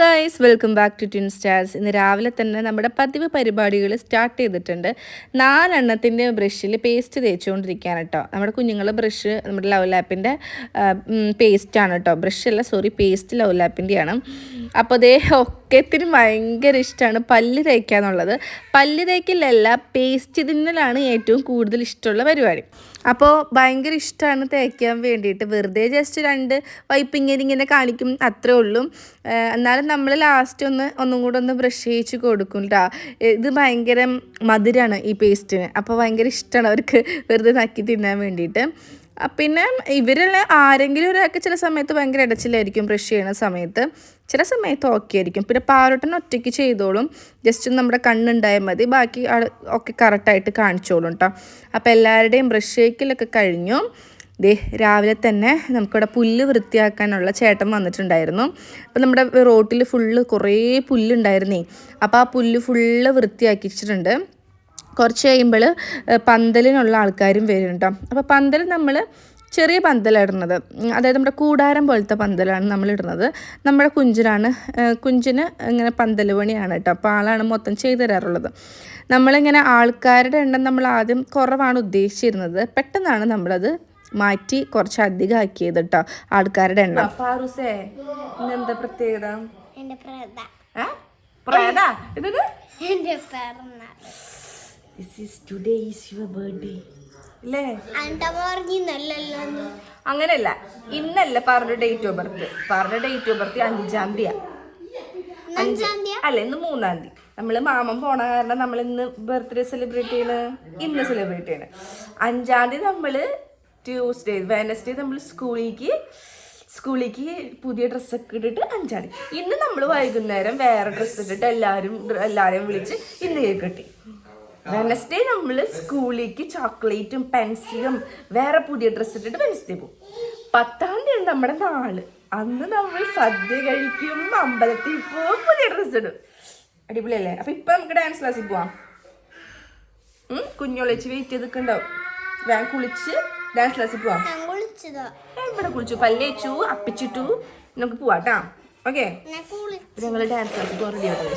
Guys welcome back to twin stars ഇന്ന് രാവിലെ തന്നെ നമ്മുടെ പതിവ് പരിപാടികൾ സ്റ്റാർട്ട് ചെയ്തിട്ടുണ്ട്. നാലെണ്ണത്തിന്റെ ബ്രഷിൽ പേസ്റ്റ് തേച്ചുകൊണ്ടിരിക്കുകയാണ് കേട്ടോ നമ്മുടെ കുഞ്ഞുങ്ങൾ ബ്രഷ് നമ്മുടെ ലവ് ലാപ്പിന്റെ പേസ്റ്റാണ് കേട്ടോ ബ്രഷല്ല സോറി പേസ്റ്റ് ലവ് ലാപ്പിന്റെയാണ് അപ്പോൾ അതേ ഒക്കത്തിന് ഭയങ്കര ഇഷ്ടമാണ് പല്ല് തേക്കുക എന്നുള്ളത് പല്ല് തേക്കിലല്ല പേസ്റ്റ് തിന്നലാണ് ഏറ്റവും കൂടുതൽ ഇഷ്ടമുള്ള പരിപാടി. അപ്പോൾ ഭയങ്കര ഇഷ്ടമാണ് തേക്കാൻ വേണ്ടിയിട്ട്. വെറുതെ ജസ്റ്റ് രണ്ട് വൈപ്പിങ്ങനെ ഇങ്ങനെ കാണിക്കും അത്രേ ഉള്ളൂ. എന്നാലും നമ്മൾ ലാസ്റ്റ് ഒന്ന് ഒന്നും കൂടെ ഒന്ന് ബ്രഷ് ചെയ്യിച്ച് കൊടുക്കും ഇത് ഭയങ്കര മധുരമാണ് ഈ പേസ്റ്റിന് അപ്പോൾ ഭയങ്കര ഇഷ്ടമാണ് അവർക്ക് വെറുതെ നക്കി തിന്നാൻ വേണ്ടിയിട്ട്. പിന്നെ ഇവരുള്ള ആരെങ്കിലും ഒരാൾക്ക് ചില സമയത്ത് ഭയങ്കര ഇടച്ചിലായിരിക്കും ബ്രഷ് ചെയ്യുന്ന സമയത്ത്. ചില സമയത്ത് ഓക്കെ ആയിരിക്കും. പിന്നെ പാരോട്ടൻ ഒറ്റയ്ക്ക് ചെയ്തോളും. ജസ്റ്റ് നമ്മുടെ കണ്ണുണ്ടായാൽ മതി. ബാക്കി ഒക്കെ കറക്റ്റായിട്ട് കാണിച്ചോളും കേട്ടോ അപ്പോൾ എല്ലാവരുടെയും ബ്രഷ് ചെയ്ക്കലൊക്കെ കഴിഞ്ഞു. ദേ രാവിലെ തന്നെ നമുക്കിവിടെ പുല്ല് വൃത്തിയാക്കാനുള്ള ചേട്ടൻ വന്നിട്ടുണ്ടായിരുന്നു. അപ്പം നമ്മുടെ റോട്ടിൽ ഫുള്ള് കുറേ പുല്ലുണ്ടായിരുന്നേ. അപ്പോൾ ആ പുല്ല് ഫുള്ള് വൃത്തിയാക്കിച്ചിട്ടുണ്ട് കുറച്ച് കഴിയുമ്പോൾ പന്തലിനുള്ള ആൾക്കാരും വരും കേട്ടോ അപ്പോൾ പന്തൽ നമ്മൾ ചെറിയ പന്തലാണ് ഇടുന്നത്. അതായത് നമ്മുടെ കൂടാരം പോലത്തെ പന്തലാണ് നമ്മൾ ഇടുന്നത്. നമ്മുടെ കുഞ്ചിനാണ് കുഞ്ചിന് ഇങ്ങനെ പന്തൽ പണിയാണ് കേട്ടോ അപ്പോൾ ആളാണ് മൊത്തം ചെയ്തു തരാറുള്ളത്. നമ്മളിങ്ങനെ ആൾക്കാരുടെ എണ്ണം നമ്മൾ ആദ്യം കുറവാണ് ഉദ്ദേശിച്ചിരുന്നത്. പെട്ടെന്നാണ് നമ്മളത് മാറ്റി കുറച്ച് അധികം ആക്കിയത് കേട്ടോ ആൾക്കാരുടെ എണ്ണം. പ്രത്യേകത? പ്രേതാ? ഇത് എന്റെ പിറന്നാൾ this is today is your birthday അല്ലേ അണ്ട പറഞ്ഞിന്നല്ലല്ലോ അങ്ങനെയല്ല ഇന്നല്ല പാറുടെ ഡേറ്റ് ഓഫ് ബർത്ത് പാറുടെ ഡേറ്റ് ഓഫ് ബർത്ത് അഞ്ചാം തീയതി അഞ്ചാം തീയതി അല്ല ഇന്ന് മൂന്നാം തീയതി. നമ്മൾ മാമൻ പോണ കാരണം നമ്മൾ ഇന്ന് ബർത്ത്ഡേ സെലിബ്രേറ്റ് ചെയ്യണ്. ഇന്ന് സെലിബ്രേറ്റ് ചെയ്യണ്. അഞ്ചാം തീയതി നമ്മൾ ട്യൂസ്ഡേ വെനസ്ഡേ നമ്മൾ സ്കൂളിലേക്ക് സ്കൂളിലേക്ക് പുതിയ ഡ്രസ്സൊക്കെ ഇട്ടിട്ട് അഞ്ചാം തീയതി. ഇന്ന് നമ്മൾ വൈകുന്നേരം വേറെ ഡ്രസ്സ് ഇട്ടിട്ട് എല്ലാവരും എല്ലാവരെയും വിളിച്ച് ഇന്ന് കേക്ക് കിട്ടി. വെനസ്ഡേ നമ്മൾ സ്കൂളിലേക്ക് ചോക്ലേറ്റും പെൻസിലും വേറെ പുതിയ ഡ്രസ്സ് ഇട്ടിട്ട് വെനസ്ഡേ പോകും പത്താം തീയതി നമ്മുടെ നാൾ. അന്ന് നമ്മൾ സദ്യ കഴിക്കും അമ്പലത്തിൽ പോകും പുതിയ ഡ്രസ്സ് ഇടും. അടിപൊളിയല്ലേ? അപ്പൊ ഇപ്പൊ നമുക്ക് ഡാൻസ് ക്ലാസ്സിൽ പോവാം. കുഞ്ഞൊളിച്ച് വെയിറ്റ് ചെയ്ത് നിൽക്കണ്ടാവും വേഗം കുളിച്ച് ഡാൻസ് ക്ലാസ്സിൽ പോവാം. ഞാൻ ഞാൻ ഇവിടെ കുളിച്ചു. പല്ലേച്ചു അപ്പിച്ചിട്ടു. നമുക്ക് പോവാട്ടാ ഓക്കെ? ഞാൻ ഞങ്ങൾ ഡാൻസ് ക്ലാസ്സിൽ പോകാൻ റെഡി ആവട്ടെ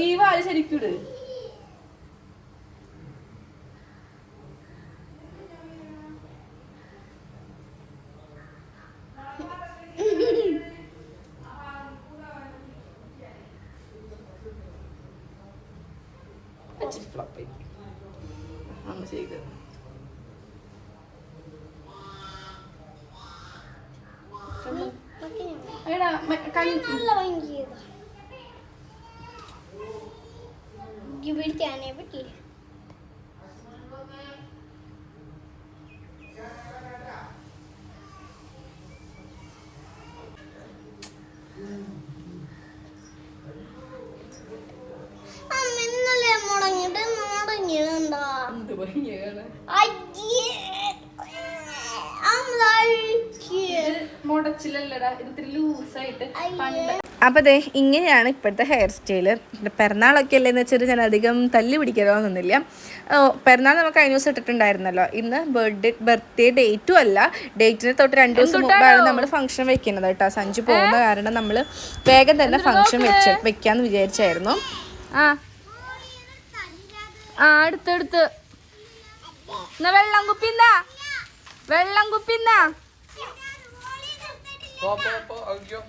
ഈ- വാൽ ശരിക്കൂട് അമ്മ ചെയ്ത്. എടാ കൈ നല്ല ഭംഗിയതാ പിടിക്കാനേ പറ്റില്ല അമ്മ ഇന്നലെ മുടങ്ങിട്ട് മുടങ്ങിയിട്ടുണ്ടോ എന്ത് ഭംഗിയാണ് അയ്യേ അമ്മ പറ്റില്ല മുടച്ചില്ലല്ലടാ. ഇത് ഇത്തിരി ലൂസായിട്ട് അയ്യേ. അപ്പോൾ അതെ ഇങ്ങനെയാണ് ഇപ്പോഴത്തെ ഹെയർ സ്റ്റൈൽ പെരുന്നാളൊക്കെ അല്ലേന്ന് വെച്ചിട്ട് ഞാൻ അധികം തല്ലി പിടിക്കാറൊന്നുമില്ല പിറന്നാൾ പെരുന്നാൾ നമുക്ക് കഴിഞ്ഞ ദിവസം ഇട്ടിട്ടുണ്ടായിരുന്നല്ലോ. ഇന്ന് ബർത്ത്ഡേ ബർത്ത്ഡേ ഡേറ്റും അല്ല. ഡേറ്റിന് തൊട്ട് രണ്ട് ദിവസം മുമ്പാണ് നമ്മൾ ഫംഗ്ഷൻ വെക്കുന്നത് കേട്ടോ. സഞ്ചു പോകുന്ന കാരണം നമ്മൾ വേഗം തന്നെ ഫംഗ്ഷൻ വെച്ച് വെക്കാന്ന് വിചാരിച്ചായിരുന്നു. ആ. ആ അടുത്തടുത്ത് എന്നാ വെള്ളം കുപ്പിന്ന? വെള്ളം കുപ്പിന്ന? പോ പോ പോ അയ്യോ.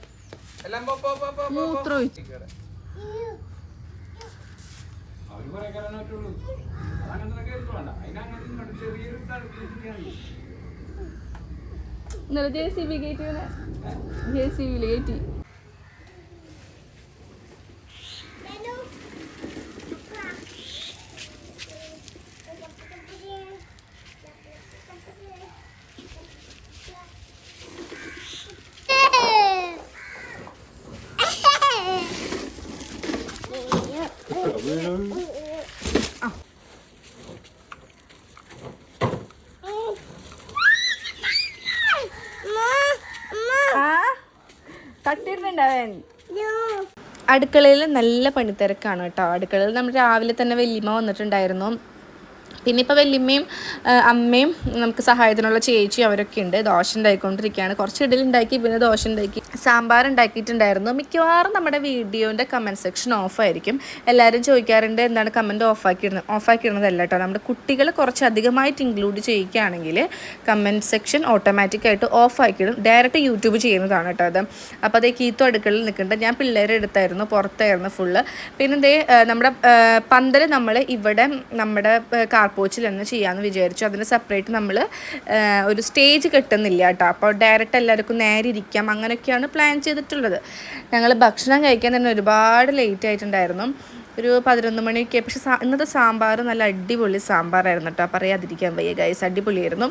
ഇന്നലെ ജെ സി ബി കയറ്റി ജെ സി ബിയിൽ കയറ്റി തട്ടിയിട്ടുണ്ടാവൻ അടുക്കളയിൽ നല്ല പണിത്തിരക്കാണ് കേട്ടോ. അടുക്കളയിൽ നമ്മൾ രാവിലെ തന്നെ വല്യമ്മ വന്നിട്ടുണ്ടായിരുന്നു. പിന്നെ ഇപ്പോൾ വല്യമ്മയും അമ്മയും നമുക്ക് സഹായത്തിനുള്ള ചേച്ചി അവരൊക്കെ ഉണ്ട്. ദോശ ഉണ്ടാക്കിക്കൊണ്ടിരിക്കുകയാണ് കുറച്ച് ഇഡലി ഉണ്ടാക്കി പിന്നെ ദോശ ഉണ്ടാക്കി. സാമ്പാർ ഉണ്ടാക്കിയിട്ടുണ്ടായിരുന്നു. മിക്കവാറും നമ്മുടെ വീഡിയോന്റെ കമന്റ് സെക്ഷൻ ഓഫായിരിക്കും എല്ലാവരും ചോദിക്കാറുണ്ട് എന്താണ് കമന്റ് ഓഫാക്കിയിരുന്നത് ഓഫാക്കിയിരുന്നതല്ല കേട്ടോ നമ്മുടെ കുട്ടികൾ കുറച്ച് അധികമായിട്ട് ഇൻക്ലൂഡ് ചെയ്യുകയാണെങ്കിൽ കമന്റ് സെക്ഷൻ ഓട്ടോമാറ്റിക്കായിട്ട് ഓഫാക്കിയിടും ഡയറക്റ്റ് യൂട്യൂബ് ചെയ്യുന്നതാണ് കേട്ടോ അത്. അപ്പോൾ അതേ കീത്തു അടുക്കളയിൽ നിൽക്കുന്നുണ്ട്. ഞാൻ പിള്ളേരെ എടുത്തായിരുന്നു പുറത്തായിരുന്നു ഫുള്ള് പിന്നെ ദേ നമ്മുടെ പന്തൽ നമ്മൾ ഇവിടെ നമ്മുടെ കാർപോച്ചിൽ തന്നെ ചെയ്യാമെന്ന് വിചാരിച്ചു. അതിന് സെപ്പറേറ്റ് നമ്മൾ ഒരു സ്റ്റേജ് കെട്ടുന്നില്ല കേട്ടോ അപ്പോൾ ഡയറക്റ്റ് എല്ലാവർക്കും നേരെ ഇരിക്കാം. അങ്ങനെയൊക്കെയാണ് പ്ലാൻ ചെയ്തിട്ടുള്ളത്. ഞങ്ങൾ ഭക്ഷണം കഴിക്കാൻ തന്നെ ഒരുപാട് ലേറ്റ് ആയിട്ടുണ്ടായിരുന്നു. ഒരു പതിനൊന്ന് മണിയൊക്കെ പക്ഷെ ഇന്നത്തെ സാമ്പാർ നല്ല അടിപൊളി സാമ്പാറായിരുന്നു കേട്ടോ പറയാതിരിക്കാൻ വയ്യ ഗൈസ് അടിപൊളിയായിരുന്നു.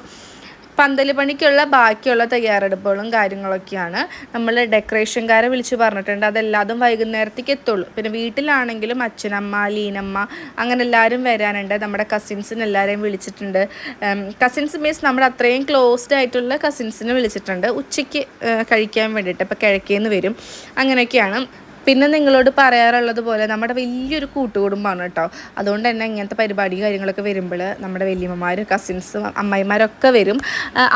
പന്തൽ പണിക്കുള്ള ബാക്കിയുള്ള തയ്യാറെടുപ്പുകളും കാര്യങ്ങളൊക്കെയാണ് നമ്മൾ ഡെക്കറേഷൻകാരെ വിളിച്ച് പറഞ്ഞിട്ടുണ്ട്. അതെല്ലാതും വൈകുന്നേരത്തേക്ക് എത്തുള്ളൂ. പിന്നെ വീട്ടിലാണെങ്കിലും അച്ഛനമ്മ ലീനമ്മ അങ്ങനെ എല്ലാവരും വരാനുണ്ട്. നമ്മുടെ കസിൻസിന് എല്ലാവരെയും വിളിച്ചിട്ടുണ്ട്. കസിൻസ് മീൻസ് നമ്മുടെ അത്രയും ക്ലോസ്ഡ് ആയിട്ടുള്ള കസിൻസിനെ വിളിച്ചിട്ടുണ്ട്. ഉച്ചയ്ക്ക് കഴിക്കാൻ വേണ്ടിയിട്ട്. ഇപ്പോൾ കിഴക്കേന്ന് വരും. അങ്ങനെയൊക്കെയാണ്. പിന്നെ നിങ്ങളോട് പറയാറുള്ളത് പോലെ നമ്മുടെ വലിയൊരു കൂട്ടുകുടുംബമാണ് കേട്ടോ. അതുകൊണ്ട് തന്നെ ഇങ്ങനത്തെ പരിപാടി കാര്യങ്ങളൊക്കെ വരുമ്പോൾ നമ്മുടെ വലിയമ്മമാരും കസിൻസും അമ്മായിമാരൊക്കെ വരും.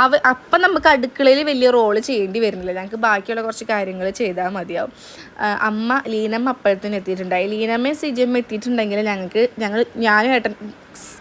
അവ അപ്പം നമുക്ക് അടുക്കളയിൽ വലിയ റോൾ ചെയ്യേണ്ടി വരുന്നില്ല. ഞങ്ങൾക്ക് ബാക്കിയുള്ള കുറച്ച് കാര്യങ്ങൾ ചെയ്താൽ മതിയാവും. അമ്മ ലീനമ്മ അപ്പോഴത്തേനും എത്തിയിട്ടുണ്ടായി ലീനമ്മയും സിജിയമ്മ എത്തിയിട്ടുണ്ടെങ്കിൽ ഞങ്ങൾക്ക് ഞങ്ങൾ ഞാനും ഏട്ടൻ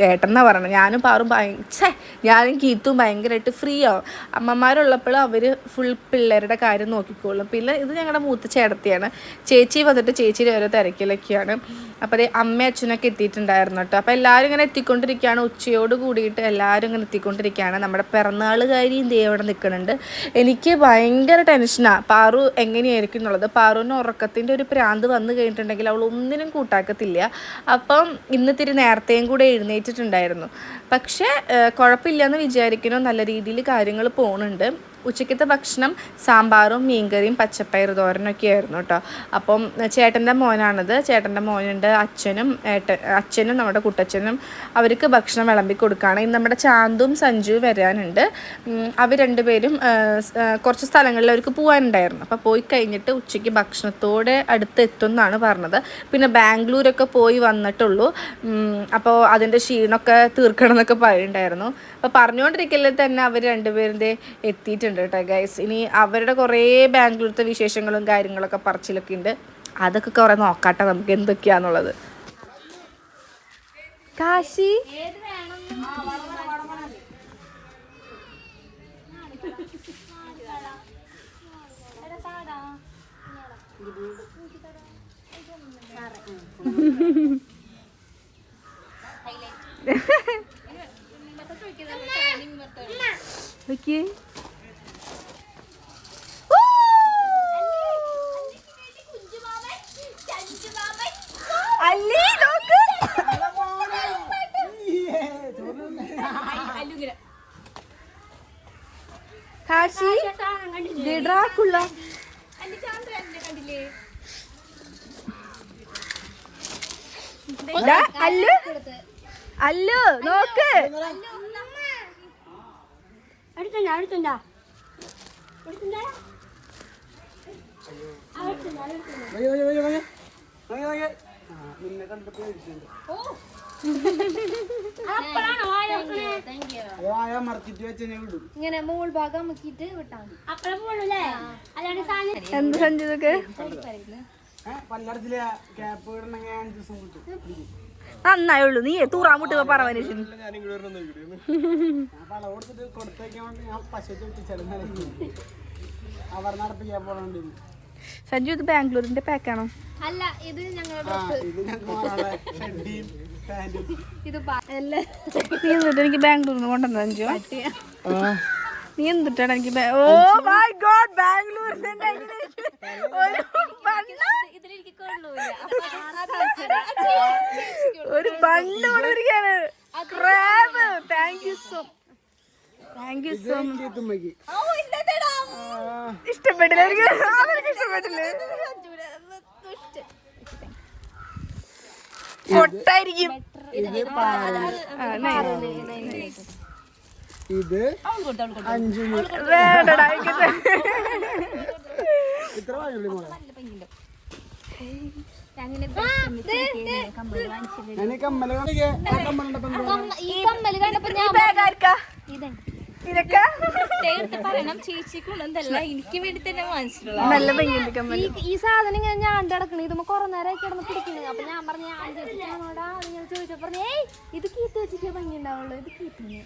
ഏട്ടൻ എന്നാ പറയണത്? ഞാനും പാറും ഭയങ്കര ഞാനും കീത്തും ഭയങ്കരമായിട്ട് ഫ്രീ ആവും അമ്മമാരുള്ളപ്പോൾ അവർ ഫുൾ പിള്ളേരുടെ കാര്യം നോക്കിക്കോളും. പിന്നെ ഇത് ഞങ്ങളുടെ മൂത്ത ചേട്ടത്തിയാണ്. ചേച്ചി വന്നിട്ട് ചേച്ചിയുടെ ഓരോ തിരക്കിലൊക്കെയാണ്. അപ്പോൾ അതേ അമ്മ അച്ഛനൊക്കെ എത്തിയിട്ടുണ്ടായിരുന്നു കേട്ടോ. അപ്പോൾ എല്ലാവരും ഇങ്ങനെ എത്തിക്കൊണ്ടിരിക്കുകയാണ്. ഉച്ചയോട് കൂടിയിട്ട് എല്ലാവരും ഇങ്ങനെ എത്തിക്കൊണ്ടിരിക്കുകയാണ്. നമ്മുടെ പിറന്നാളുകാരിയും ദേ അവിടെ നിൽക്കുന്നുണ്ട്. എനിക്ക് ഭയങ്കര ടെൻഷനാണ് പാറു എങ്ങനെയായിരിക്കും എന്നുള്ളത്. പാറുവിന് ഉറക്കത്തിന്റെ ഒരു പ്രാന്ത് വന്നു കഴിഞ്ഞിട്ടുണ്ടെങ്കിൽ അവൾ ഒന്നിനും കൂട്ടാക്കത്തില്ല. അപ്പം ഇന്നിത്തിരി നേരത്തെയും കൂടെ എഴുന്നേറ്റിട്ടുണ്ടായിരുന്നു. പക്ഷേ കുഴപ്പമില്ലെന്ന് വിചാരിക്കുന്നു. നല്ല രീതിയിൽ കാര്യങ്ങൾ പോകുന്നുണ്ട് ഉച്ചയ്ക്കത്തെ ഭക്ഷണം സാമ്പാറും മീൻകറിയും പച്ചപ്പയർ തോരനൊക്കെ ആയിരുന്നു കേട്ടോ അപ്പം ചേട്ടന്റെ മോനാണത്. ചേട്ടന്റെ മോനുണ്ട് അച്ഛനും ഏട്ട അച്ഛനും നമ്മുടെ കുട്ടച്ഛനും. അവർക്ക് ഭക്ഷണം വിളമ്പി കൊടുക്കുകയാണ് ഇന്ന് നമ്മുടെ ചാന്തും സഞ്ജുവും വരാനുണ്ട്. അവർ രണ്ടുപേരും കുറച്ച് സ്ഥലങ്ങളിൽ അവർക്ക് പോകാനുണ്ടായിരുന്നു അപ്പോൾ പോയി കഴിഞ്ഞിട്ട് ഉച്ചയ്ക്ക് ഭക്ഷണത്തോടെ അടുത്ത് എത്തും എന്നാണ് പറഞ്ഞത്. പിന്നെ ബാംഗ്ലൂരൊക്കെ പോയി വന്നിട്ടുള്ളൂ. അപ്പോൾ അതിന്റെ ക്ഷീണമൊക്കെ തീർക്കണം എന്നൊക്കെ പറയുന്നുണ്ടായിരുന്നു. അപ്പോൾ പറഞ്ഞുകൊണ്ടിരിക്കലിൽ തന്നെ അവർ രണ്ടുപേരുടെ എത്തിയിട്ടുണ്ട് കേട്ടോ ഗൈസ് ഇനി അവരുടെ കുറേ ബാംഗ്ലൂരത്തെ വിശേഷങ്ങളും കാര്യങ്ങളൊക്കെ പറച്ചിലൊക്കെ ഉണ്ട്. അതൊക്കെ കുറേ നോക്കാട്ടെ നമുക്ക് എന്തൊക്കെയാന്നുള്ളത്. കാശി? നോക്കിയേ അല്ലി നോക്ക്. കാശി ദേ ഡ്രാക്കുള്ള അല്ലു. അല്ലു നോക്ക്. അടുത്തുണ്ടാ അടുത്തുണ്ടാ ഇങ്ങനെ മോൾ ഭാഗം മുക്കിയിട്ട് വിട്ടാൽ എന്ത് സഞ്ചിതൊക്കെ പല്ലടത്തിലെ ക്യാപ്പ് ഇടണമെങ്കിൽ അഞ്ച് ദിവസം കിട്ടും നന്നായുള്ളൂ. നീ പറ മനുഷ്യൻ. അവർ നടപ്പിക്കാൻ പോകണ്ടിരുന്നു സഞ്ജു ഇത് ബാംഗ്ലൂരിന്റെ പാക്കാണോ അല്ല ഇത് ഞങ്ങളുടെ എനിക്ക് ബാംഗ്ലൂരിന്ന് കൊണ്ടുവന്ന സഞ്ജു? നീ എന്തിട്ടാണ് എനിക്ക് ഓ മൈ ഗോഡ് എങ്ങനെ ഒരു bun കൊണ്ടിരിക്കാണ് crab thank you so thank you so much ഇഷ്ടപ്പെട്ടില്ല അതെനിക്ക് ഇഷ്ടപ്പെട്ടില്ല. പൊട്ടായിരിക്കും. ഇത് പാറ ഇത് അഞ്ചു വേണ്ടടാ ഇത്ര വാങ്ങുള്ളൂ മോളെ? കമ്മൽ കണ്ടപ്പോ പറയണം ചേച്ചിക്കുള്ളതല്ല എനിക്ക് വേണ്ടി തന്നെ വാങ്ങിച്ചിട്ടുള്ള ഈ സാധനം ഇങ്ങനെ ഞാൻ കിടക്കണേ ഇതുമ്പോ കുറെ നേരം കിടന്ന് പിടിക്കണേ അപ്പൊ ഞാൻ പറഞ്ഞു ഞാൻ ചേച്ചിക്കാണോടാ നിങ്ങൾ ചോദിച്ചപ്പോ പറഞ്ഞു ഏയ് ഇത് കീത്ത് വെച്ചിട്ട് ഭംഗി ഉണ്ടാവുള്ളൂ ഇത് കീത്തിന്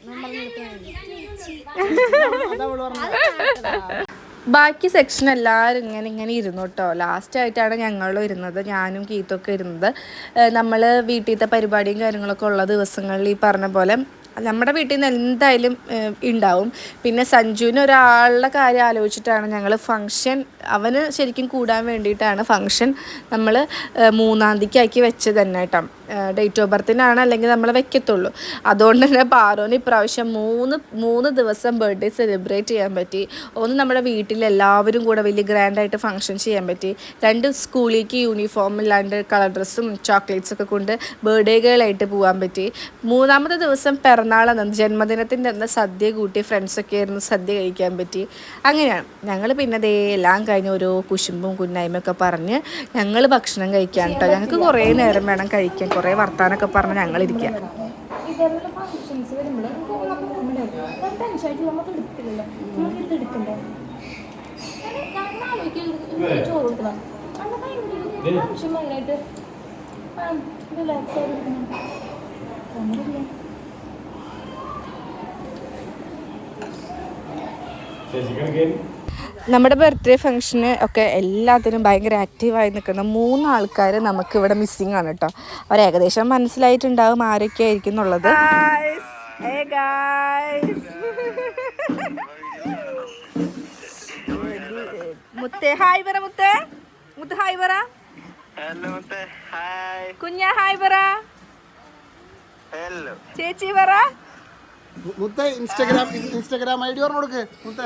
ബാക്കി സെക്ഷൻ എല്ലാവരും ഇങ്ങനെ ഇങ്ങനെ ഇരുന്നു കേട്ടോ. ലാസ്റ്റ് ആയിട്ടാണ് ഞങ്ങളും ഇരുന്നത് ഞാനും കീത്തൊക്കെ ഇരുന്നത്. നമ്മൾ വീട്ടിലത്തെ പരിപാടിയും കാര്യങ്ങളൊക്കെ ഉള്ള ദിവസങ്ങളിൽ ഈ പറഞ്ഞ പോലെ നമ്മുടെ വീട്ടിൽ നിന്ന് എന്തായാലും ഉണ്ടാവും പിന്നെ സഞ്ജുവിന് ഒരാളുടെ കാര്യം ആലോചിച്ചിട്ടാണ് ഞങ്ങൾ ഫങ്ഷൻ അവന് ശരിക്കും കൂടാൻ വേണ്ടിയിട്ടാണ് ഫങ്ഷൻ നമ്മൾ മൂന്നാം തീയതിക്കാക്കി വെച്ചത് തന്നെ കേട്ടോ. ഡേറ്റ് ഓഫ് ബർത്തിനാണ് അല്ലെങ്കിൽ നമ്മൾ വെക്കത്തുള്ളൂ. അതുകൊണ്ട് തന്നെ പാറോന് ഇപ്രാവശ്യം മൂന്ന് മൂന്ന് ദിവസം ബർത്ത്ഡേ സെലിബ്രേറ്റ് ചെയ്യാൻ പറ്റി. ഒന്ന് നമ്മുടെ വീട്ടിൽ എല്ലാവരും കൂടെ വലിയ ഗ്രാൻഡായിട്ട് ഫങ്ഷൻ ചെയ്യാൻ പറ്റി. രണ്ട് സ്കൂളിലേക്ക് യൂണിഫോം ഇല്ലാണ്ട് കളർ ഡ്രസ്സും ചോക്ലേറ്റ്സൊക്കെ കൊണ്ട് ബർത്ത്ഡേകളായിട്ട് പോകാൻ പറ്റി. മൂന്നാമത്തെ ദിവസം പിറന്നാളെന്ന് ജന്മദിനത്തിന്റെ അന്ന് സദ്യ കൂട്ടി ഫ്രണ്ട്സൊക്കെ ആയിരുന്നു സദ്യ കഴിക്കാൻ പറ്റി. അങ്ങനെയാണ്. ഞങ്ങൾ പിന്നെ ദേ എല്ലാം കഴിഞ്ഞ് ഓരോ കുശുമ്പും കുന്നായ്മയൊക്കെ പറഞ്ഞ് ഞങ്ങൾ ഭക്ഷണം കഴിക്കാൻ കേട്ടോ ഞങ്ങൾക്ക് കുറേ നേരം വേണം കഴിക്കാൻ. കുറേ വർത്താനൊക്കെ പറഞ്ഞ് ഞങ്ങളിരിക്കുക ഇതേപോലെ ഫങ്ഷൻസ് വരുമ്പോൾ ഫങ്ഷൻ റിലാക്സ് ആയിരിക്കണം നമ്മുടെ ബർത്ത്ഡേ ഫംഗ്ഷന് ഒക്കെ എല്ലാത്തിനും ഭയങ്കര ആക്റ്റീവായി നിൽക്കുന്ന മൂന്ന് ആൾക്കാർ നമുക്ക് ഇവിടെ മിസ്സിങ് ആണ് കേട്ടോ. അവർ ഏകദേശം മനസ്സിലായിട്ടുണ്ടാവും ആരൊക്കെ ആയിരിക്കും എന്നുള്ളത്. മുത്തേ ഹായ് പറ മുത്തേ. മുത്ത് ഹായ് പറ. ഹലോ ഹായ് കുഞ്ഞ ഹായ് പറ. ഹലോ ചേച്ചി പറ. മുത്ത ഇൻസ്റ്റാഗ്രാം ഇൻസ്റ്റാഗ്രാം ഐ ഡി പറഞ്ഞു കൊടുക്ക്. മുത്ത.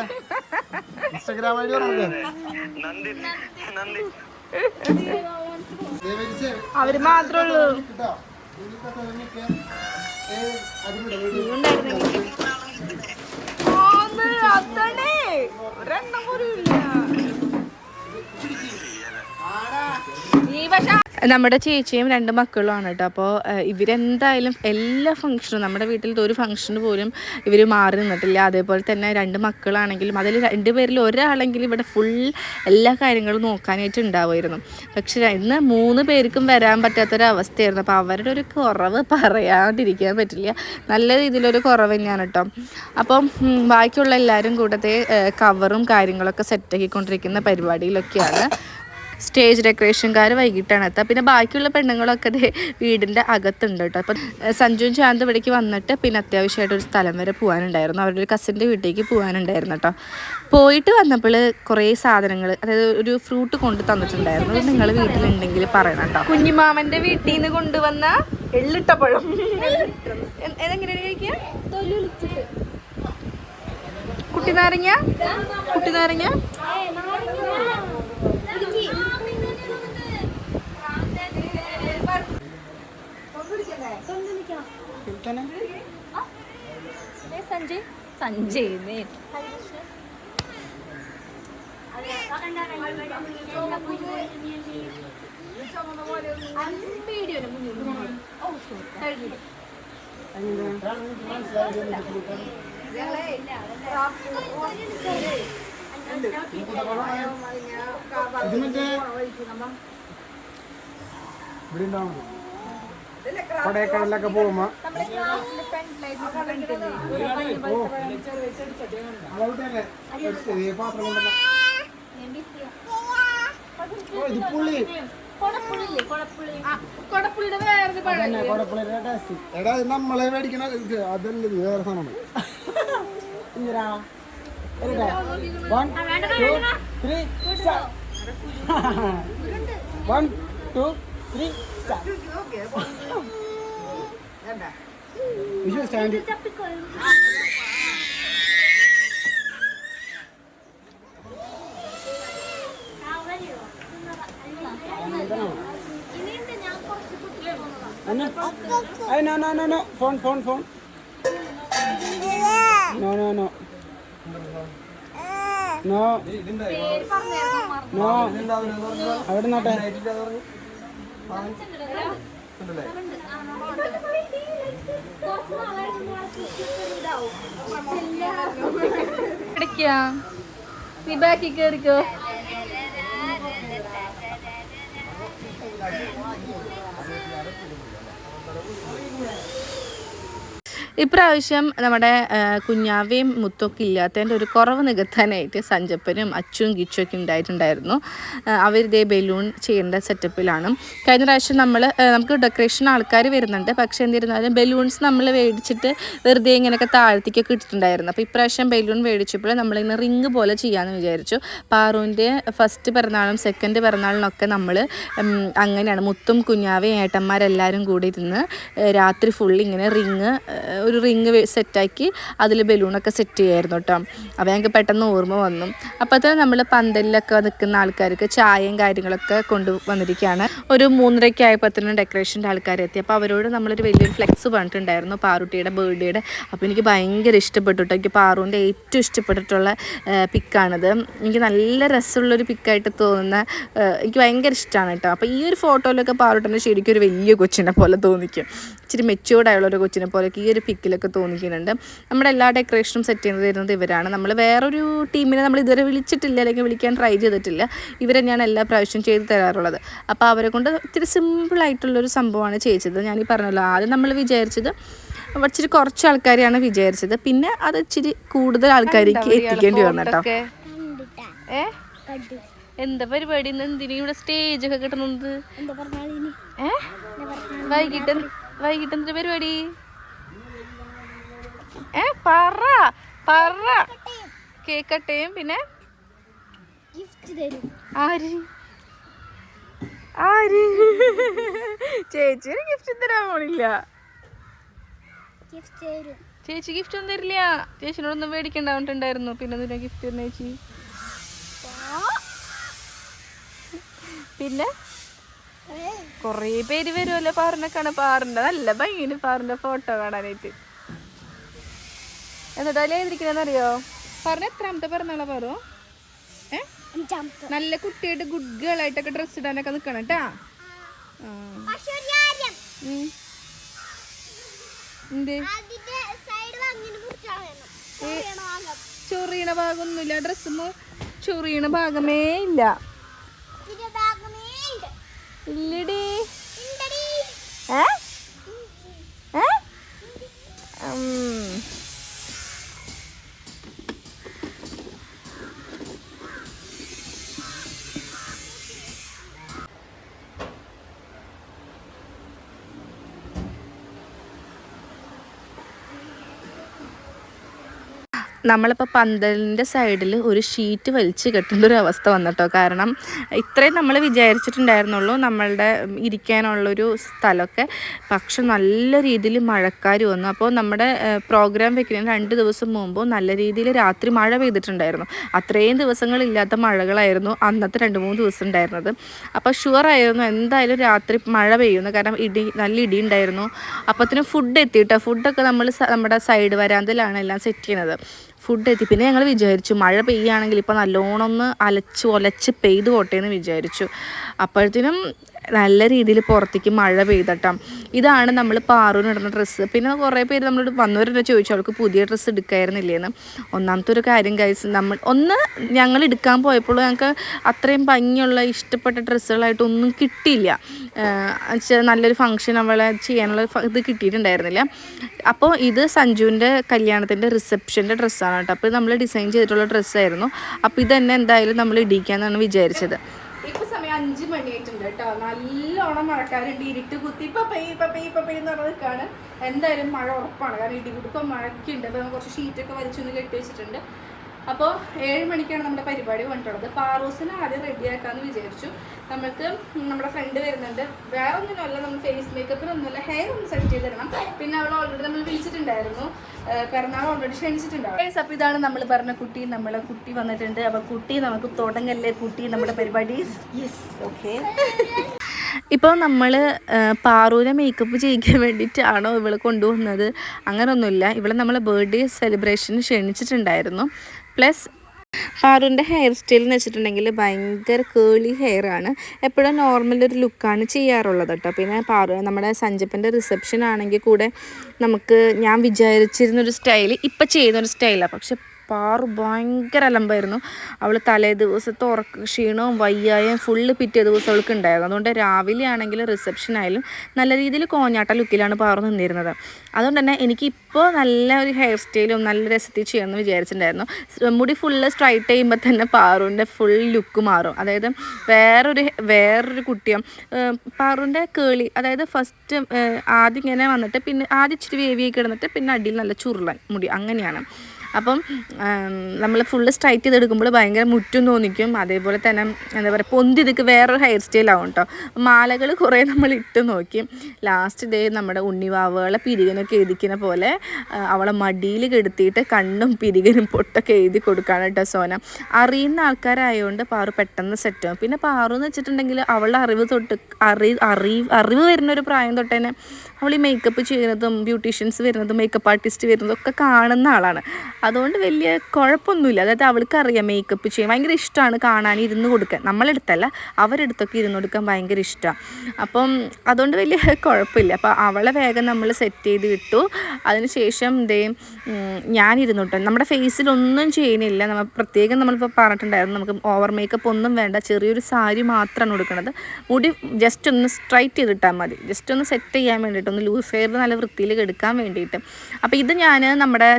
ഇൻസ്റ്റാഗ്രാം ഐ ഡി പറഞ്ഞു കൊടുക്ക്. അവർ മാത്രമേ ഉള്ളൂ. ഒരെണ്ണം പോലും ഇല്ല. നമ്മുടെ ചേച്ചിയും രണ്ട് മക്കളും ആണ് കേട്ടോ അപ്പോൾ ഇവരെന്തായാലും എല്ലാ ഫംഗ്ഷനും നമ്മുടെ വീട്ടിലത്തെ ഒരു ഫംഗ്ഷന് പോലും ഇവർ മാറി നിന്നിട്ടില്ല. അതേപോലെ തന്നെ രണ്ട് മക്കളാണെങ്കിലും അതിൽ രണ്ട് പേരിൽ ഒരാളെങ്കിലും ഇവിടെ ഫുൾ എല്ലാ കാര്യങ്ങളും നോക്കാനായിട്ട് ഉണ്ടാവുമായിരുന്നു. പക്ഷേ ഇന്ന് മൂന്ന് പേർക്കും വരാൻ പറ്റാത്തൊരവസ്ഥയായിരുന്നു. അപ്പോൾ അവരുടെ ഒരു കുറവ് പറയാണ്ടിരിക്കാൻ പറ്റില്ല. നല്ല രീതിയിലൊരു കുറവ് തന്നെയാണ് കേട്ടോ. അപ്പം ബാക്കിയുള്ള എല്ലാവരും കൂടത്തെ കവറും കാര്യങ്ങളൊക്കെ സെറ്റാക്കിക്കൊണ്ടിരിക്കുന്ന പരിപാടിയിലൊക്കെയാണ്. സ്റ്റേജ് ഡെക്കറേഷൻകാർ വൈകിട്ടാണ്. എത്തുക പിന്നെ ബാക്കിയുള്ള പെണ്ണുങ്ങളൊക്കെ ദേ വീടിന്റെ അകത്തുണ്ട് കേട്ടോ. അപ്പം സഞ്ജുവും ശാന്ത് ഇവിടേക്ക് വന്നിട്ട് പിന്നെ അത്യാവശ്യമായിട്ട് ഒരു സ്ഥലം വരെ പോകാനുണ്ടായിരുന്നു. അവരുടെ ഒരു കസിന്റെ വീട്ടിലേക്ക് പോകാനുണ്ടായിരുന്നു കേട്ടോ. പോയിട്ട് വന്നപ്പോൾ കുറേ സാധനങ്ങൾ അതായത് ഒരു ഫ്രൂട്ട് കൊണ്ട് തന്നിട്ടുണ്ടായിരുന്നു. നിങ്ങൾ വീട്ടിലുണ്ടെങ്കിൽ പറയണം കേട്ടോ. കുഞ്ഞിമാമന്റെ വീട്ടിൽ നിന്ന് കൊണ്ടുവന്ന എള്ളിട്ട പഴം. കഴിക്കുക? കുട്ടി നാരങ്ങ? കുട്ടി നാരങ്ങ? സഞ്ജയ് സഞ്ജയ് മറ്റേ ഇവിടെ ഉണ്ടാവും കൊടൈക്കടലിലൊക്കെ പോകുമ്പോ ഓ അതവിടെയല്ലേ ഒരു ചെറിയ പാത്രം കൊണ്ടല്ല ഓ ഇത് പുളി അതന്നെ കൊടപ്പുളിയുടെ ടേസ്റ്റ് എടാ നമ്മളെ മേടിക്കണ അതല്ല വേറെ സാധനമാണ് ഇങ്ങനാ one two three one two three Vishu stand no, no, no, no. Phone, phone, phone. No, no, no. No. No. അവിടെ നോട്ടെ ഇടയ്ക്കാ. നീ ബാക്കി കയറിക്കോ ഇപ്രാവശ്യം നമ്മുടെ കുഞ്ഞാവേയും മുത്തൊക്കെ ഇല്ലാത്തതിന്റെ ഒരു കുറവ് നികത്താനായിട്ട് സഞ്ചപ്പനും അച്ചും ഗിച്ചും ഒക്കെ ഉണ്ടായിട്ടുണ്ടായിരുന്നു അവരിതേ ബലൂൺ ചെയ്യേണ്ട സെറ്റപ്പിലാണ്. കഴിഞ്ഞ പ്രാവശ്യം നമ്മൾ നമുക്ക് ഡെക്കറേഷൻ ആൾക്കാർ വരുന്നുണ്ട്. പക്ഷേ എന്നിരുന്നാലും ബലൂൺസ് നമ്മൾ മേടിച്ചിട്ട് വെറുതെ ഇങ്ങനെയൊക്കെ താഴ്ത്തിക്കൊക്കെ ഇട്ടിട്ടുണ്ടായിരുന്നു. അപ്പോൾ ഇപ്രാവശ്യം ബലൂൺ മേടിച്ചപ്പോൾ നമ്മളിങ്ങനെ റിങ് പോലെ ചെയ്യാമെന്ന് വിചാരിച്ചു. പാറുവിന്റെ ഫസ്റ്റ് പിറന്നാളും സെക്കൻഡ് പിറന്നാളിനൊക്കെ നമ്മൾ അങ്ങനെയാണ്. മുത്തും കുഞ്ഞാവയും ഏട്ടന്മാരെല്ലാവരും കൂടി ഇരുന്ന് രാത്രി ഫുൾ ഇങ്ങനെ റിങ് ഒരു റിങ് സെറ്റാക്കി അതിൽ ബലൂണൊക്കെ സെറ്റ് ചെയ്യായിരുന്നു കേട്ടോ അപ്പോൾ ഞങ്ങൾക്ക് പെട്ടെന്ന് ഓർമ്മ വന്നു. അപ്പോൾ തന്നെ നമ്മൾ പന്തലിലൊക്കെ നിൽക്കുന്ന ആൾക്കാർക്ക് ചായയും കാര്യങ്ങളൊക്കെ കൊണ്ടു വന്നിരിക്കുകയാണ് ഒരു മൂന്നരയ്ക്ക് ആയപ്പോൾ തന്നെ ഡെക്കറേഷന്റെ ആൾക്കാരെത്തി അപ്പോൾ അവരോട് നമ്മളൊരു വലിയൊരു ഫ്ലെക്സ് പറഞ്ഞിട്ടുണ്ടായിരുന്നു പാറുട്ടിയുടെ ബർത്ത്ഡേയുടെ അപ്പോൾ എനിക്ക് ഭയങ്കര ഇഷ്ടപ്പെട്ടു കേട്ടോ എനിക്ക് പാറുവിന്റെ ഏറ്റവും ഇഷ്ടപ്പെട്ടിട്ടുള്ള പിക്കാണിത് എനിക്ക് നല്ല രസമുള്ളൊരു പിക്കായിട്ട് തോന്നുന്ന എനിക്ക് ഭയങ്കര ഇഷ്ടമാണ് കേട്ടോ അപ്പോൾ ഈ ഒരു ഫോട്ടോയിലൊക്കെ പാറുട്ടന്റെ ശരിക്കും ഒരു വലിയ കൊച്ചിനെ പോലെ തോന്നിക്കും. ഇച്ചിരി മെച്ചുവേർഡായുള്ള ഒരു കൊച്ചിനെ പോലെ ഈ ഒരു പിക്കിലൊക്കെ തോന്നിക്കുന്നുണ്ട്. നമ്മുടെ എല്ലാ ഡെക്കറേഷനും സെറ്റ് ചെയ്ത് തരുന്നത് ഇവരാണ്. നമ്മൾ വേറൊരു ടീമിനെ നമ്മൾ ഇതുവരെ വിളിച്ചിട്ടില്ല അല്ലെങ്കിൽ വിളിക്കാൻ ട്രൈ ചെയ്തിട്ടില്ല. ഇവരെ ഞാൻ എല്ലാ പ്രാവശ്യം ചെയ്ത് തരാറുള്ളത്. അപ്പോൾ അവരെ കൊണ്ട് ഇത്തിരി സിമ്പിളായിട്ടുള്ളൊരു സംഭവമാണ് ചെയ്യിച്ചത് ഞാനീ പറഞ്ഞല്ലോ ആദ്യം നമ്മൾ വിചാരിച്ചത് ഇച്ചിരി കുറച്ച് ആൾക്കാരെയാണ് വിചാരിച്ചത്. പിന്നെ അത് ഇച്ചിരി കൂടുതൽ ആൾക്കാർക്ക് എത്തിക്കേണ്ടി വന്നു കേട്ടോ. എന്താ പരിപാടി? എന്തിനു ഇവിടെ സ്റ്റേജ് ഒക്കെ കിട്ടുന്നത് വൈകിട്ട് വൈകിട്ട് എന്താ പരിപാടി? ഏ പറ പറ. കേക്കട്ടയും പിന്നെ? ആര്? ആര്? ചേച്ചി ഗിഫ്റ്റ് തരാൻ പോണില്ല. ചേച്ചി ഗിഫ്റ്റ് ഒന്നും തരില്ല. ചേച്ചിനോടൊന്നും മേടിക്കണ്ടാവുന്നുണ്ടായിരുന്നു പിന്നെ എന്തിനാ ഗിഫ്റ്റ് തരുന്ന ചേച്ചി? പിന്നെ? കൊറേ പേര് വരുമല്ലോ പാറിനെ കാണാൻ. പാറിന്റെ നല്ല ഭംഗിന് പാറിന്റെ ഫോട്ടോ കാണാനായിട്ട്. എന്നിട്ട് അതിൽ എഴുതിരിക്കണെന്നറിയോ പറഞ്ഞ എത്രാമത്തെ പിറന്നാളാ പറോ? ഏ? നല്ല കുട്ടിയായിട്ട് ഗുഡ് ഗേൾ ആയിട്ടൊക്കെ ഡ്രസ് ഇടാനൊക്കെ നിക്കണം കേട്ടാ ചൊറിയണ ഭാഗമൊന്നുമില്ല. ഡ്രസ് ചൊറിയണ ഭാഗമേ ഇല്ല. ഇല്ലടി. ഏ? ഏ? നമ്മളിപ്പോൾ പന്തലിന്റെ സൈഡിൽ ഒരു ഷീറ്റ് വലിച്ച് കെട്ടുന്ന ഒരു അവസ്ഥ വന്നിട്ടോ? കാരണം ഇത്രയും നമ്മൾ വിചാരിച്ചിട്ടുണ്ടായിരുന്നുള്ളൂ നമ്മളുടെ ഇരിക്കാനുള്ളൊരു സ്ഥലമൊക്കെ. പക്ഷെ നല്ല രീതിയിൽ മഴക്കാർ വന്നു. അപ്പോൾ നമ്മുടെ പ്രോഗ്രാം വെക്കുന്നതിന് രണ്ട് ദിവസം മുമ്പ് നല്ല രീതിയിൽ രാത്രി മഴ പെയ്തിട്ടുണ്ടായിരുന്നു. അത്രയും ദിവസങ്ങളില്ലാത്ത മഴകളായിരുന്നു അന്നത്തെ രണ്ട് മൂന്ന് ദിവസം ഉണ്ടായിരുന്നത്. അപ്പോൾ ഷുവർ ആയിരുന്നു എന്തായാലും രാത്രി മഴ പെയ്യുന്നു. കാരണം ഇടി നല്ല ഇടി ഉണ്ടായിരുന്നു അപ്പത്തിന് ഫുഡ് എത്തിയിട്ടോ? ഫുഡൊക്കെ നമ്മൾ നമ്മുടെ സൈഡ് വരാന്തയിലാണ് എല്ലാം സെറ്റ് ചെയ്യുന്നത്. ഫുഡ് എത്തി. പിന്നെ ഞങ്ങൾ വിചാരിച്ചു മഴ പെയ്യുകയാണെങ്കിൽ ഇപ്പോൾ നല്ലോണം ഒന്ന് അലച്ച് ഒലച്ച് പെയ്ത് പോട്ടെ എന്ന് വിചാരിച്ചു. അപ്പോഴത്തേനും നല്ല രീതിയിൽ പുറത്തേക്ക് മഴ പെയ്തട്ടാം. ഇതാണ് നമ്മൾ പാറൂന് ഇടുന്ന ഡ്രസ്സ് പിന്നെ കുറേ പേര് നമ്മളോട് വന്നവരെന്നെ ചോദിച്ചു അവൾക്ക് പുതിയ ഡ്രസ്സ് എടുക്കായിരുന്നില്ലേന്ന്. ഒന്നാമത്തെ ഒരു കാര്യം കഴിച്ച് നമ്മൾ ഒന്ന് ഞങ്ങൾ എടുക്കാൻ പോയപ്പോൾ ഞങ്ങൾക്ക് അത്രയും ഭംഗിയുള്ള ഇഷ്ടപ്പെട്ട ഡ്രസ്സുകളായിട്ടൊന്നും കിട്ടിയില്ല. നല്ലൊരു ഫങ്ഷൻ അവളെ ചെയ്യാനുള്ള ഇത് കിട്ടിയിട്ടുണ്ടായിരുന്നില്ല. അപ്പോൾ ഇത് സഞ്ജുവിന്റെ കല്യാണത്തിന്റെ റിസപ്ഷന്റെ ഡ്രസ്സാണ് കേട്ടോ. അപ്പോൾ നമ്മൾ ഡിസൈൻ ചെയ്തിട്ടുള്ള ഡ്രസ്സായിരുന്നു അപ്പോൾ ഇതന്നെ തന്നെ എന്തായാലും നമ്മൾ ഇടിക്കാന്നാണ് വിചാരിച്ചത്. അഞ്ച് മണിയായിട്ടുണ്ട് കേട്ടോ. നല്ലോണം മഴക്കാരുണ്ട് ഇരുട്ട് കുത്തി ഇപ്പൊ പെയ്യ് ഇപ്പൊ പെയ്യ് ഇപ്പൊ പെയ്യെന്ന് പറഞ്ഞ് നിൽക്കാണ് എന്തായാലും മഴ ഉറപ്പാണ്. കാരണം ഇടികുടുക്കം മഴയ്ക്കുണ്ട് അപ്പോൾ കുറച്ച് ഷീറ്റൊക്കെ വലിച്ചൊന്ന് കെട്ടി വെച്ചിട്ടുണ്ട്. അപ്പോൾ ഏഴ് മണിക്കാണ് നമ്മുടെ പരിപാടി കൊണ്ടുള്ളത് പാറൂസിനെ ആദ്യം റെഡിയാക്കാമെന്ന് വിചാരിച്ചു. നമുക്ക് നമ്മുടെ ഫ്രണ്ട് വരുന്നുണ്ട്. വേറെ ഒന്നിനുമല്ല നമ്മൾ ഫേസ് മേക്കപ്പിനൊന്നുമല്ല ഹെയർ ഒന്ന് സെറ്റ് ചെയ്ത് തരണം. പിന്നെ അവൾ ഓൾറെഡി നമ്മൾ വിളിച്ചിട്ടുണ്ടായിരുന്നു. പിറന്നാൾ ഓൾറെഡി ക്ഷണിച്ചിട്ടുണ്ടാവും. അപ്പോൾ ഇതാണ് നമ്മൾ പറഞ്ഞ കുട്ടി. നമ്മളെ കുട്ടി വന്നിട്ടുണ്ട്. അപ്പോൾ കുട്ടി നമുക്ക് തുടങ്ങല്ലേ കുട്ടി നമ്മുടെ പരിപാടി? യെസ് ഓക്കെ ഇപ്പോൾ നമ്മൾ പാറൂരെ മേക്കപ്പ് ചെയ്യിക്കാൻ വേണ്ടിയിട്ടാണോ ഇവളെ കൊണ്ടുവന്നത്? അങ്ങനെയൊന്നുമില്ല ഇവളെ നമ്മൾ ബർത്ത്ഡേ സെലിബ്രേഷന് ക്ഷണിച്ചിട്ടുണ്ടായിരുന്നു. പ്ലസ് പാറുവിന്റെ ഹെയർ സ്റ്റൈൽ എന്ന് വെച്ചിട്ടുണ്ടെങ്കിൽ ഭയങ്കര കേളി ഹെയർ ആണ്. എപ്പോഴും നോർമൽ ഒരു ലുക്കാണ് ചെയ്യാറുള്ളത് കേട്ടോ. പിന്നെ പാറു നമ്മുടെ സഞ്ജപ്പന്റെ റിസപ്ഷൻ ആണെങ്കിൽ കൂടെ നമുക്ക് ഞാൻ വിചാരിച്ചിരുന്നൊരു സ്റ്റൈൽ ഇപ്പം ചെയ്യുന്നൊരു സ്റ്റൈലാണ് പക്ഷെ പാറു ഭയങ്കര അലമ്പായിരുന്നു. അവൾ തലേ ദിവസത്തെ ഉറക്ക ക്ഷീണവും വയ്യായും ഫുള്ള് പിറ്റേ ദിവസം അവൾക്ക് ഉണ്ടായിരുന്നു. അതുകൊണ്ട് രാവിലെ ആണെങ്കിലും റിസപ്ഷൻ ആയാലും നല്ല രീതിയിൽ കോഞ്ഞാട്ട ലുക്കിലാണ് പാറു നിന്നിരുന്നത്. അതുകൊണ്ട് തന്നെ എനിക്കിപ്പോൾ നല്ല ഒരു ഹെയർ സ്റ്റൈലും നല്ല രസത്തിൽ ചെയ്യണമെന്ന് വിചാരിച്ചിട്ടുണ്ടായിരുന്നു. മുടി ഫുള്ള് സ്ട്രൈറ്റ് ചെയ്യുമ്പോൾ തന്നെ പാറുവിന്റെ ഫുൾ ലുക്ക് മാറും. അതായത് വേറൊരു വേറൊരു കുട്ടിയും പാറുവിന്റെ കേളി അതായത് ഫസ്റ്റ് ആദ്യം ഇങ്ങനെ വന്നിട്ട് പിന്നെ ആദ്യം ഇച്ചിരി വേവിയായി കിടന്നിട്ട് പിന്നെ അടിയിൽ നല്ല ചുരുളൻ മുടി അങ്ങനെയാണ്. അപ്പം നമ്മൾ ഫുള്ള് സ്ട്രൈറ്റ് ചെയ്ത് എടുക്കുമ്പോൾ ഭയങ്കര മുറ്റും തോന്നിക്കും. അതേപോലെ തന്നെ എന്താ പറയുക പൊന്തി ഇതൊക്കെ വേറൊരു ഹെയർ സ്റ്റൈലാവും കേട്ടോ മാലകൾ കുറേ നമ്മൾ ഇട്ട് നോക്കി. ലാസ്റ്റ് ഡേ നമ്മുടെ ഉണ്ണിവാവുകളെ പിരികനൊക്കെ എഴുതിക്കുന്ന പോലെ അവളെ മടിയിൽ കെടുത്തിയിട്ട് കണ്ണും പിരികനും പൊട്ടൊക്കെ എഴുതി കൊടുക്കുകയാണ് കേട്ടോ സോന. അറിയുന്ന ആൾക്കാരായതുകൊണ്ട് പാറു പെട്ടെന്ന് സെറ്റാവും പിന്നെ പാറു എന്ന് വെച്ചിട്ടുണ്ടെങ്കിൽ അവളുടെ അറിവ് തൊട്ട് അറി അറിവ് അറിവ് വരുന്ന ഒരു പ്രായം തൊട്ട് തന്നെ അവൾ ഈ മേക്കപ്പ് ചെയ്യുന്നതും ബ്യൂട്ടീഷ്യൻസ് വരുന്നതും മേക്കപ്പ് ആർട്ടിസ്റ്റ് വരുന്നതും ഒക്കെ കാണുന്ന ആളാണ്. അതുകൊണ്ട് വലിയ കുഴപ്പമൊന്നുമില്ല. അതായത് അവൾക്ക് അറിയാം മേക്കപ്പ് ചെയ്യാൻ. ഭയങ്കര ഇഷ്ടമാണ് കാണാൻ ഇരുന്ന് കൊടുക്കാൻ. നമ്മളെടുത്തല്ല അവരെടുത്തൊക്കെ ഇരുന്ന് കൊടുക്കാൻ ഭയങ്കര ഇഷ്ടമാണ്. അപ്പം അതുകൊണ്ട് വലിയ കുഴപ്പമില്ല. അപ്പോൾ അവളെ വേഗം നമ്മൾ സെറ്റ് ചെയ്ത് വിട്ടു. അതിനുശേഷം ദേ ഞാനിരുന്നു കേട്ടോ നമ്മുടെ ഫേസിലൊന്നും ചെയ്യുന്നില്ല നമ്മൾ പ്രത്യേകം നമ്മളിപ്പോൾ പറഞ്ഞിട്ടുണ്ടായിരുന്നു. നമുക്ക് ഓവർ മേക്കപ്പ് ഒന്നും വേണ്ട. ചെറിയൊരു സാരി മാത്രമാണ് കൊടുക്കുന്നത് മുടി ജസ്റ്റ് ഒന്ന് സ്ട്രൈറ്റ് ചെയ്തിട്ടാൽ മതി. ജസ്റ്റ് ഒന്ന് സെറ്റ് ചെയ്യാൻ വേണ്ടിയിട്ട് ഒന്ന് ലൂസ് ഹെയർ നല്ല വൃത്തിയിൽ എടുക്കാൻ വേണ്ടിയിട്ട്. അപ്പോൾ ഇത് ഞാൻ നമ്മുടെ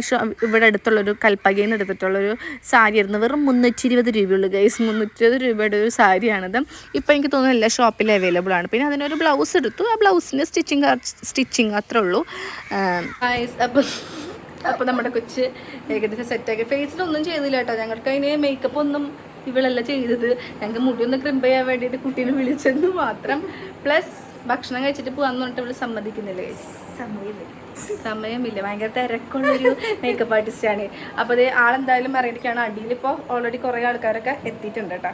ഇവിടെ ഇവിടെ അടുത്തുള്ളൊരു കൽപ്പകയിൽ നിന്ന് എടുത്തിട്ടുള്ളൊരു സാരി ആയിരുന്നു വെറും മുന്നൂറ്റി ഇരുപത് രൂപയുള്ളൂ ഗൈസ് മുന്നൂറ്റി ഇരുപത് രൂപയുടെ ഒരു സാരിയാണിത്. ഇപ്പോൾ എനിക്ക് തോന്നുന്നു എല്ലാ ഷോപ്പിലും അവൈലബിൾ ആണ്. പിന്നെ അതിനൊരു ബ്ലൗസ് എടുത്തു. ആ ബ്ലൗസിന്റെ സ്റ്റിച്ചിങ് സ്റ്റിച്ചിങ് അത്രേ ഉള്ളൂ. അപ്പോൾ അപ്പോൾ നമ്മുടെ കൊച്ച് ഏകദേശം സെറ്റാക്കി ഫേസിലൊന്നും ചെയ്തില്ല കേട്ടോ. ഞങ്ങൾക്ക് അതിന് മേക്കപ്പ് ഒന്നും ഇവളല്ല ചെയ്തത്. ഞങ്ങൾക്ക് മുടി ഒന്ന് ക്രിമ്പ് ചെയ്യാൻ വേണ്ടിയിട്ട് കുട്ടീനെ വിളിച്ചെന്ന് മാത്രം. പ്ലസ് ഭക്ഷണം കഴിച്ചിട്ട് പോകാമെന്ന് പറഞ്ഞിട്ട് ഇവൾ സമ്മതിക്കുന്നില്ല guys. സമയമില്ല. ഭയങ്കര തിരക്കുള്ളൊരു മേക്കപ്പ് ആർട്ടിസ്റ്റാണ് അപ്പോൾ അത് ആളെന്തായാലും അറിയിക്കാണ് ഇപ്പോ ഓൾറെഡി കുറേ ആൾക്കാരൊക്കെ എത്തിയിട്ടുണ്ട് കേട്ടോ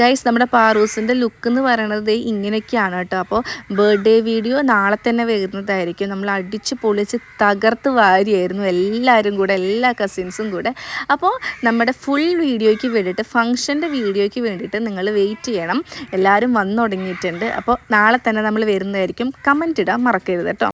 ഗൈസ് നമ്മുടെ പാറൂസിന്റെ ലുക്ക് എന്ന് പറയണത് ഇങ്ങനെയൊക്കെയാണ് കേട്ടോ അപ്പോൾ ബർത്ത്ഡേ വീഡിയോ നാളെ തന്നെ വരുന്നതായിരിക്കും. നമ്മൾ അടിച്ച് പൊളിച്ച് തകർത്ത് വാരിയായിരുന്നു എല്ലാവരും കൂടെ എല്ലാ കസിൻസും കൂടെ. അപ്പോൾ നമ്മുടെ ഫുൾ വീഡിയോയ്ക്ക് വേണ്ടിയിട്ട് ഫംഗ്ഷന്റെ വീഡിയോയ്ക്ക് വേണ്ടിയിട്ട് നിങ്ങൾ വെയിറ്റ് ചെയ്യണം. എല്ലാവരും വന്നു തുടങ്ങിയിട്ടുണ്ട് അപ്പോൾ നാളെ തന്നെ നമ്മൾ വരുന്നതായിരിക്കും. കമന്റ് ഇടാൻ മറക്കരുത് കേട്ടോ